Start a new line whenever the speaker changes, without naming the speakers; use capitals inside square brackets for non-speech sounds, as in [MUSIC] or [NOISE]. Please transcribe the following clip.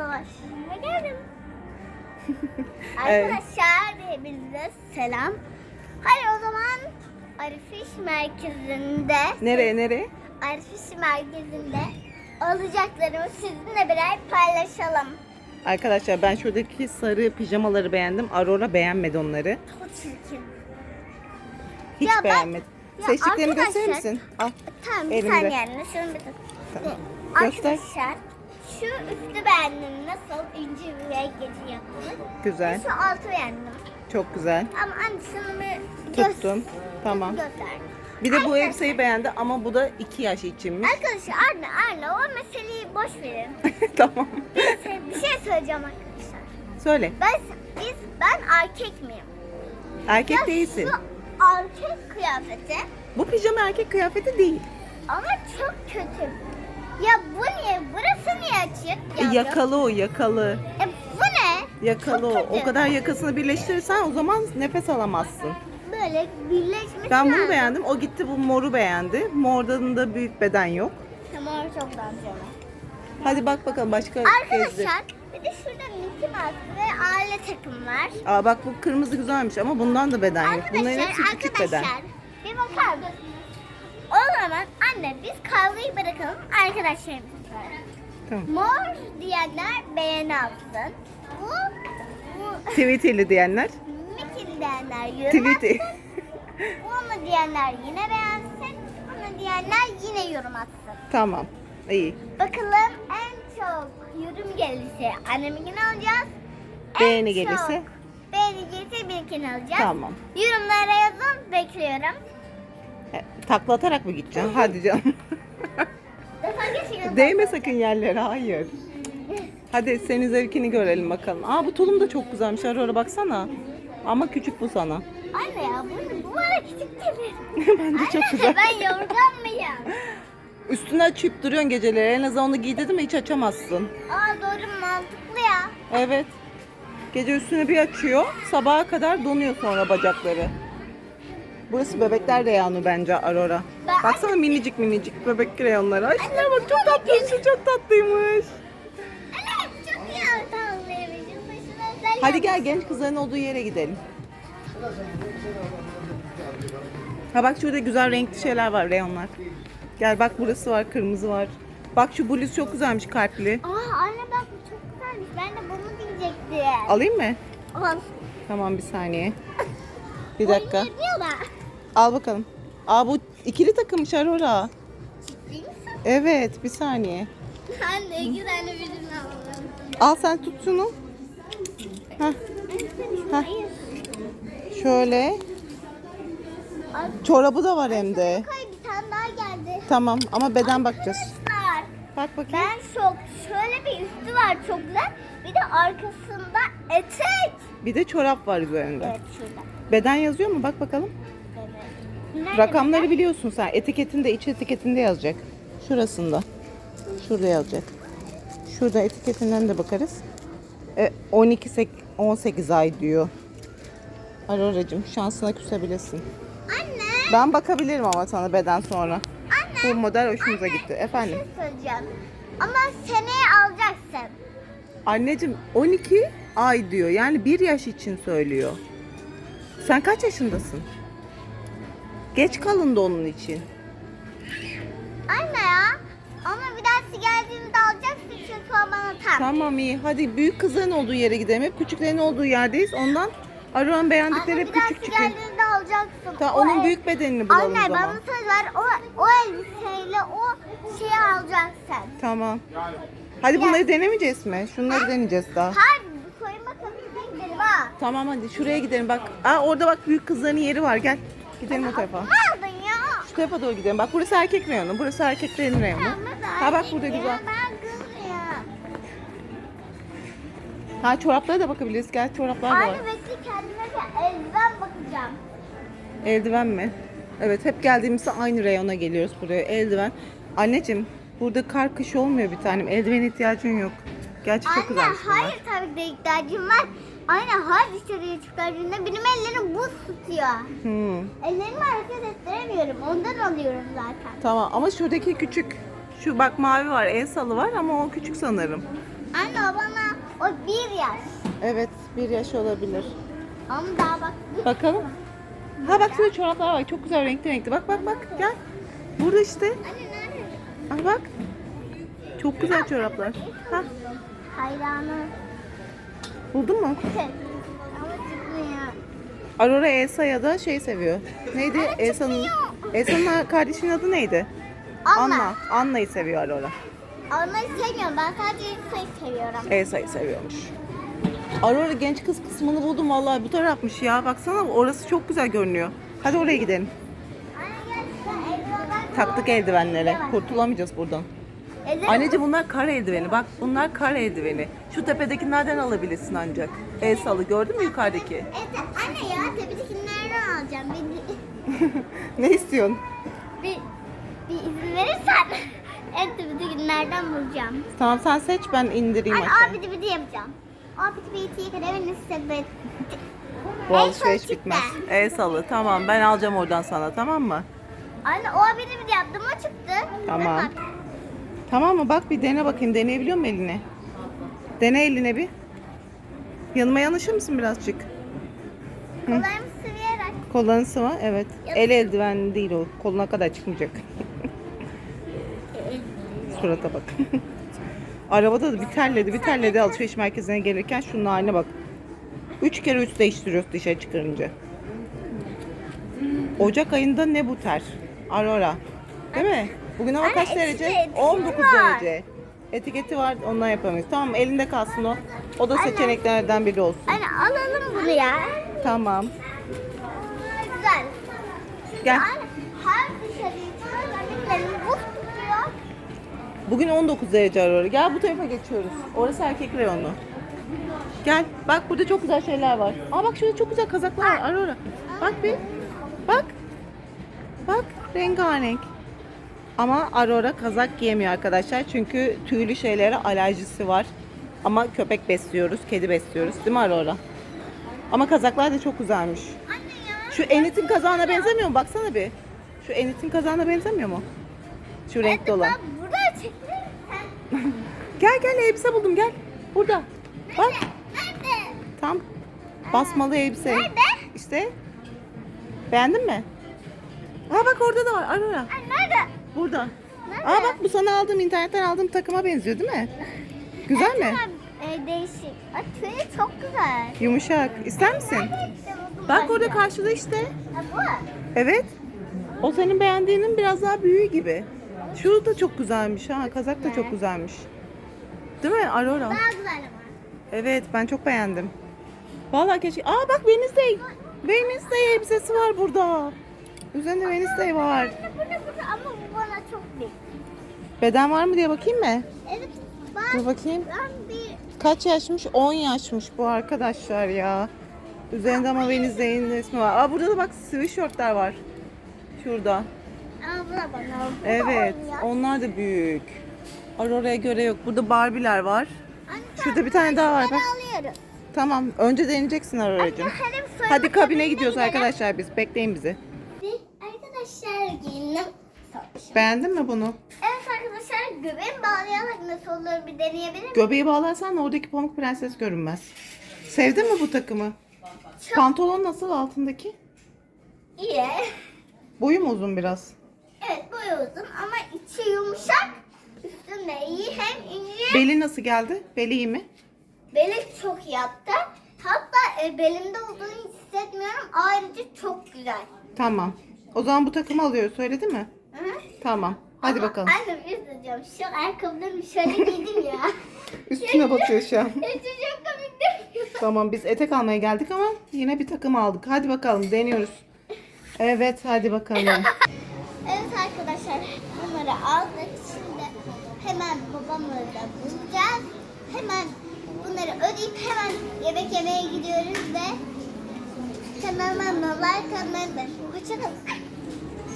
Başıma geldim. [LAUGHS]
Evet.
Arkadaşlar hepinize selam. Hadi o zaman Arifiş merkezinde
Nereye nereye?
Arifiş merkezinde alacaklarımı sizinle birer paylaşalım.
Arkadaşlar ben şuradaki sarı pijamaları beğendim. Aurora beğenmedi onları.
Çok çirkin.
Hiç
Ya ben-
beğenmedi.
ya
Seçtiklerini gösterir
arkadaşlar-
misin? Al.
Tamam bir
Elimde.
saniye anne şunu bir.
Tamam. Göster.
Arkadaşlar şu üstü beğendim. Nasıl ince ve gece yapılır.
Güzel.
Şu altı beğendim.
Çok güzel.
Ama anne şunu bir göster.
Tuttum. Tamam.
Göster.
Bir de bu elbiseyi beğendi ama bu da 2 yaş içinmiş.
Arkadaşlar anne anne o meseleyi boş verin. [LAUGHS]
tamam.
Bir şey, bir şey söyleyeceğim arkadaşlar.
Söyle.
Ben biz ben erkek miyim?
Erkek
Ya
değilsin.
Şu erkek kıyafeti
Bu pijama erkek kıyafeti değil.
ama çok kötü. Ya bu niye? Burası niye açık?
E,
yavrum?
yakalı o yakalı.
E, bu ne?
Yakalı
Çok
o. O
kötü.
kadar yakasını birleştirirsen o zaman nefes alamazsın.
Böyle birleşmiş.
Ben bunu
lazım.
beğendim. O gitti bu moru beğendi. Mordan da büyük beden yok.
Tamam çok benziyor.
Hadi bak bakalım başka.
Arkadaşlar bir de şurada Mickey Mouse ve aile takım var.
Aa bak bu kırmızı güzelmiş ama bundan da beden yok. Bunların
Arkadaşlar,
hepsi küçük beden.
arkadaşlar bir bakar mısınız? O zaman anne biz kavgayı bırakalım arkadaşlarımıza soralım.
Tamam.
Mor diyenler beğeni atsın. Bu, bu
Tweetili diyenler.
Mickey diyenler yorum
Tweety.
atsın. Bunu diyenler yine beğensin. Bunu diyenler yine yorum atsın.
tamam. İyi.
Bakalım en çok yorum gelirse anneminkini alacağız. En
Beğeni
çok
gelirse?
Beğeni gelirse benimkini alacağız.
Tamam.
Yorumlara yazın bekliyorum.
Takla atarak mı gideceksin? Hadi canım.
Geçiyorum.
Değme sakın yerlere. Hayır. Hadi senin zevkini görelim bakalım. Aa bu tulum da çok güzelmiş. Aurora baksana. Ama küçük bu sana.
Anne ya bu, bu bana küçük gelir. [LAUGHS]
Bence çok
Anne,
güzel.
Ben yorgan mıyım?
Üstüne açıp duruyorsun geceleri. En azından onu giydirdim mi hiç açamazsın.
Aa doğru mantıklı ya.
Evet. Gece üstünü bir açıyor. Sabaha kadar donuyor sonra bacakları. Burası bebekler reyonu bence Aurora.
Ben-
Baksana minicik minicik bebek reyonları. Ay şuna bak çok tatlı. Şu çok tatlıymış.
Anne çok iyi özel
Hadi gel genç kızların olduğu yere gidelim. Ha bak şurada güzel renkli şeyler var reyonlar. Gel bak burası var kırmızı var. Bak şu bluz çok güzelmiş kalpli.
Aa anne bak bu çok güzelmiş. Ben de bunu diyecektim.
Alayım mı?
Al.
Tamam bir saniye. Bir dakika.
Da.
Al bakalım. Aa bu ikili takımmış Aurora.
Ciddi misin?
Evet bir saniye.
Anne tane birini alalım.
Al sen tut şunu. Heh,
Hayır.
şöyle. Çorabı da var hem de.
Koy bir tane daha geldi.
Tamam ama beden bakacağız.
Arkadaşlar
Bak bakayım.
ben şok. Şöyle bir üstü var çok güzel. Bir de arkasında etek.
Bir de çorap var üzerinde.
Evet şurada.
Beden yazıyor mu? Bak bakalım.
Nerede
Rakamları
beden?
biliyorsun sen. Etiketinde, iç etiketinde yazacak. Şurasında. Şurada yazacak. Şurada etiketinden de bakarız. E, 12 sek- 18 ay diyor. Aurora'cığım şansına küsebilirsin.
Anne.
Ben bakabilirim ama sana beden sonra.
Anne.
Bu model hoşumuza
Anne,
gitti. Efendim.
Bir şey söyleyeceğim. Ama seneye alacaksın.
Anneciğim 12 ay diyor. Yani bir yaş için söylüyor. Sen kaç yaşındasın? Geç kalındı onun için.
Anne ya. Ama bir dahaki geldiğinde alacaksın çünkü o bana tam.
Tamam iyi. Hadi büyük kızların olduğu yere gidelim. Hep küçüklerin olduğu yerdeyiz. Ondan Aro'nun beğendikleri
Anne
hep
bir
küçük
dahaki
çıkıyor.
geldiğinde alacaksın.
Ta,
O
onun
el-
büyük bedenini bulalım
Anne
o zaman.
bana söz ver o, o elbiseyle o şeyi alacaksın.
Tamam. Hadi bunları denemeyeceğiz mi? Şunları deneyeceğiz daha.
Hadi koyma kapısına gidelim ha.
Tamam hadi şuraya gidelim bak. Aa orada bak büyük kızların yeri var. Gel. Gidelim o tarafa.
Aldın ya?
Şu tarafa doğru gidelim. Bak burası erkek reyonu. Burası erkeklerin reyonu. Ha bak burada güzel.
Ben kız ya.
Ha çoraplara da bakabiliriz. Gel çoraplar da var.
Anne bekle kendime bir eldiven bakacağım.
Eldiven mi? Evet hep geldiğimizde aynı reyona geliyoruz buraya. Eldiven. Anneciğim burada kar kış olmuyor bir tanem. Eldiven ihtiyacın yok. Gerçi çok
Anne
güzelmiş bunlar.
hayır tabii ki de ihtiyacım var. Anne her dışarıya çıkardığında benim ellerim buz tutuyor.
Hmm.
Ellerimi hareket ettiremiyorum. Ondan alıyorum zaten.
Tamam ama şuradaki küçük şu bak mavi var el salı var ama o küçük sanırım.
Anne o bana o bir yaş.
Evet bir yaş olabilir.
Ama daha bak.
Bakalım. Ha bak şurada çoraplar var. Çok güzel renkli renkli. Bak bak bak gel. Burada işte.
Anne nerede?
Ay bak. Çok güzel çoraplar. Ha
Hayranı.
Buldun mu? [LAUGHS]
Ama çıkmıyor.
Aurora Elsa ya da şey seviyor. Neydi? Elsa'nın. Elsa'nın kardeşinin adı neydi? Anna. Anna'yı seviyor Aurora.
Onları sevmiyorum. Ben sadece sayı seviyorum.
Elsa'yı seviyormuş. Aurora genç kız kısmını buldum vallahi bu tarafmış ya. Baksana orası çok güzel görünüyor. Hadi oraya gidelim. Taktık eldivenlere. Kurtulamayacağız buradan.
Ezel-
Anneciğim bunlar kar eldiveni. Bak bunlar kar eldiveni. Şu tepedekilerden alabilirsin ancak. Elsa'lı gördün mü yukarıdaki?
Evet, anne ya tepedekilerden alacağım. Bir, [LAUGHS]
ne istiyorsun?
bir, bir izin verirsen [LAUGHS] en tepedekilerden bulacağım.
Tamam sen seç ben indireyim
Anne
aşağı.
abidi bidi yapacağım. Abidi bidi kadar ve sepet.
Bu alışveriş bitmez.
çıktı.
Elsa'lı tamam ben alacağım oradan sana tamam mı?
Anne o abidi bidi yaptım o çıktı.
Tamam.
Bak,
Tamam mı? Bak bir dene bakayım. Deneyebiliyor musun elini? Dene eline bir. Yanıma yanaşır mısın birazcık?
Kollarımı sıvayarak.
Kolların sıva. Evet. El eldiven değil o. Koluna kadar çıkmayacak. [LAUGHS] Surata bak. [LAUGHS] Arabada da bir terledi, bir terledi alışveriş merkezine gelirken şunun haline bak. Üç kere üst değiştiriyoruz dışarı çıkarınca. Ocak ayında ne bu ter? Aurora. Değil mi? Bugün hava
Anne,
kaç
etiketi
derece?
etiketi
19
var.
derece. Etiketi var ondan yapamayız. Tamam elinde kalsın o. O da
Anne.
seçeneklerden biri olsun.
Anne alalım bunu ya.
Tamam.
Güzel. Çünkü
Gel.
Anne, her dışarıya çıkarken benim buz tutuyor.
Bugün 19 derece Aurora. Gel bu tarafa geçiyoruz. Orası erkek reyonu. Gel. Bak burada çok güzel şeyler var. Aa bak şurada çok güzel kazaklar var Aurora. Bak bir. Bak. Bak rengarenk. Ama Aurora kazak giyemiyor arkadaşlar. Çünkü tüylü şeylere alerjisi var. Ama köpek besliyoruz, kedi besliyoruz. Değil mi Aurora? Ama kazaklar da çok güzelmiş. Şu Enit'in kazağına benzemiyor mu? Baksana bir. Şu Enit'in kazağına benzemiyor mu? Şu renkli olan.
Burada. [LAUGHS]
Gel gel elbise buldum gel. Burada. Bak
Nerede?
tam basmalı elbise.
Nerede?
İşte. Beğendin mi? Aa bak orada da var Aurora.
Anne nerede?
Burada.
Nerede?
Aa bak bu sana aldığım internetten aldığım takıma benziyor değil mi? Güzel mi?
E, değişik. Aa, tüyü çok güzel.
Yumuşak. İster misin? Bak orada karşıda işte.
Ha, bu.
Evet. O senin beğendiğinin biraz daha büyüğü gibi. Şu da çok güzelmiş ha. Kazak da çok güzelmiş. Değil mi Aurora?
Daha güzel ama.
Evet ben çok beğendim. Vallahi keşke... Aa bak Wednesday. Wednesday elbisesi var burada. Üzerinde Wednesday var.
Anne burada burada ama bu bana çok büyük.
Beden var mı diye bakayım mı?
Evet. Ben,
Dur bakayım.
ben bir
Kaç yaşmış? 10 yaşmış bu arkadaşlar ya. Üzerinde ama Wednesday'in resmi var. Aa burada da bak sweatshirtler var. Şurada.
Da bana.
Evet. Onlar da büyük. Aurora'ya göre yok. Burada Barbie'ler var.
Anne,
Şurada bir tane daha var bak.
alıyoruz.
Tamam. Önce deneyeceksin Aurora'cığım.
Hadi
kabine gidiyoruz
gidelim.
arkadaşlar biz. Bekleyin bizi.
Arkadaşlar giyindim. Sormuşum.
Beğendin mi bunu?
Evet arkadaşlar göbeğimi bağlayarak nasıl olur bir deneyebilir miyim?
Göbeği bağlarsan oradaki pamuk prenses görünmez. Sevdin mi bu takımı?
Çok
Pantolon nasıl altındaki?
iyi.
Boyu mu uzun biraz?
Evet boyu uzun ama içi yumuşak. Üstünde iyi hem ince.
Beli nasıl geldi? Beli iyi mi?
Beli çok yattı. Hatta e, belimde olduğunu hissetmiyorum. Ayrıca çok güzel.
Tamam. O zaman bu takımı alıyoruz. Söyledi mi? Tamam. Hadi bakalım.
Annem üzüleceğim. Şu ayakkabılarımı şöyle [LAUGHS] giydim ya.
Üstüne bakıyor şu an. [LAUGHS]
Hiç çok komik değil mi?
Tamam biz etek almaya geldik ama yine bir takım aldık. Hadi bakalım deniyoruz. Evet hadi bakalım. [LAUGHS]
Evet arkadaşlar bunları aldık. Şimdi hemen babamla da bulacağız. Hemen bunları ödeyip hemen yemek yemeye gidiyoruz ve hemen like atmayı unutmayın. Hoşçakalın.